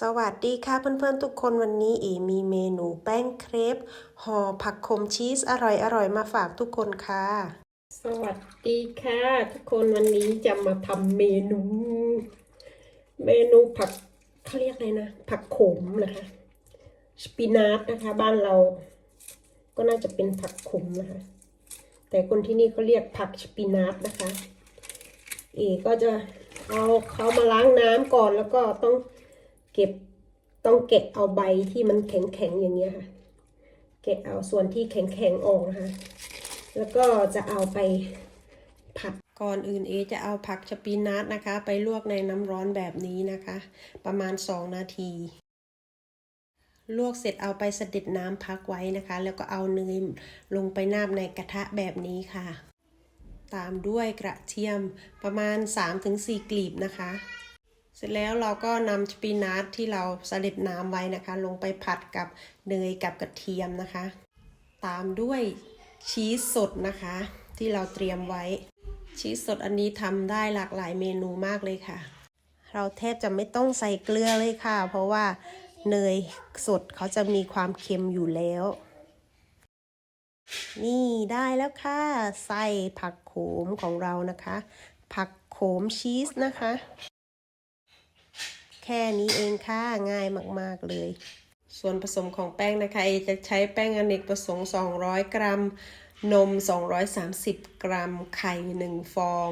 สวัสดีค่ะเพื่อนๆทุกคนวันนี้เอมีเมนูแป้งเครปห่อผักขมชีสอร่อยๆมาฝากทุกคนค่ะ สวัสดีค่ะ ทุกคนวันนี้จะมาทำเมนู เมนูผักเขาเรียกอะไรนะ ผักขมนะคะสปินัทนะคะ บ้านเรา ก็น่าจะเป็นผักขมนะคะ แต่คนที่นี่เขาเรียกผักสปินัทนะคะ เอก็จะเอาเขามาล้างน้ำก่อนแล้วก็ต้อง เก็บต้องแกะเอาใบที่มันแข็งๆอย่างเงี้ยค่ะ แกะเอาส่วนที่แข็งๆออกนะคะ แล้วก็จะเอาไปผัดก่อนอื่นเอจะเอาผักสปินัทนะคะ ไปลวกในน้ำร้อนแบบนี้นะคะ ประมาณ 2 นาที ลวกเสร็จเอาไปสะเด็จน้ำพักไว้นะคะ แล้วก็เอาเนยลงไปนาบในกระทะแบบนี้ค่ะ ตามด้วยกระเทียมประมาณ 3-4 กลีบนะคะ สร็จแล้วเราก็นำสปินัทที่เราเสด็จน้ำไว้นะคะ ลงไปผัดกับเนยกับกระเทียมนะคะ ตามด้วยชีสสดนะคะ ที่เราเตรียมไว้ ชีสสดอันนี้ทำได้หลากหลายเมนูมากเลยค่ะ เราแทบจะไม่ต้องใส่เกลือเลยค่ะ เพราะว่าเนยสดเขาจะมีความเค็มอยู่แล้ว นี่ได้แล้วค่ะใส่ผักโขมของเรานะคะ ผักโขมชีสนะคะ แค่นี้เองค่ะ ง่ายมาก ๆ เลย ส่วนผสมของแป้งนะคะ เอจะใช้แป้งอเนกประสงค์ 200 กรัม นม 230 กรัม ไข่ 1 ฟอง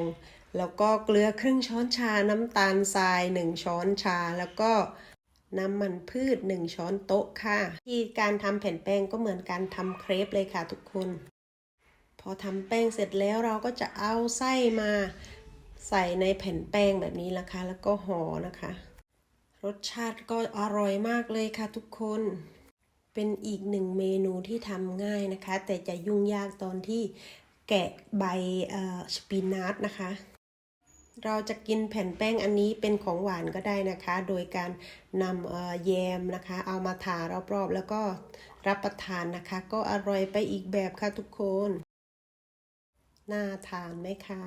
แล้วก็เกลือครึ่งช้อนชา น้ำตาลทราย 1 ช้อนชา แล้วก็น้ำมันพืช 1 ช้อนโต๊ะค่ะ ที่การทำแผ่นแป้งก็เหมือนการทำเครปเลยค่ะทุกคน พอทำแป้งเสร็จแล้วเราก็จะเอาไส้มาใส่ในแผ่นแป้งแบบนี้นะคะ แล้วก็ห่อนะคะ รสชาติก็อร่อยมากเลยค่ะทุกคน เป็นอีกหนึ่งเมนูที่ทำง่ายนะคะ แต่จะยุ่งยากตอนที่แกะใบสปินัทนะคะ เราจะกินแผ่นแป้งอันนี้เป็นของหวานก็ได้นะคะ โดยการนำแยมนะคะ เอามาทารอบๆ แล้วก็รับประทานนะคะ ก็อร่อยไปอีกแบบค่ะทุกคน น่าทานไหมคะ